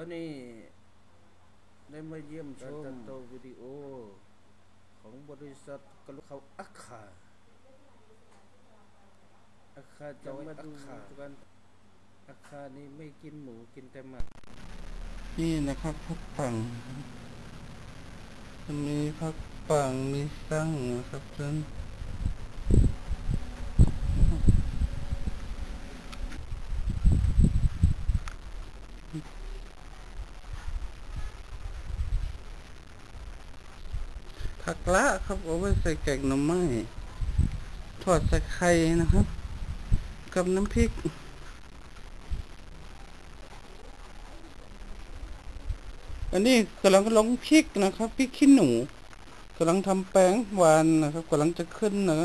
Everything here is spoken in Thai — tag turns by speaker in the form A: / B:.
A: วันนี้ได้มาเยี่ยมชมตัดต่อวิดีโอ ของบริษัทกลุเขาอัคคาอัคคาจะมาดูกันอัคคานี่ไม่กินหมูกินแต่หมัก
B: นี่นะครับพักปังจะมีพักปังมีสั่งนะครับเพื่อน ผักละครับเอาไว้ใส่แกงหน่อไม้ทอดใส่ไข่นะครับ กับน้ำพริก อันนี้กำลังลงพริกนะครับพริกขี้หนูกำลังทำแป้งหวานนะครับกำลังจะขึ้นนะ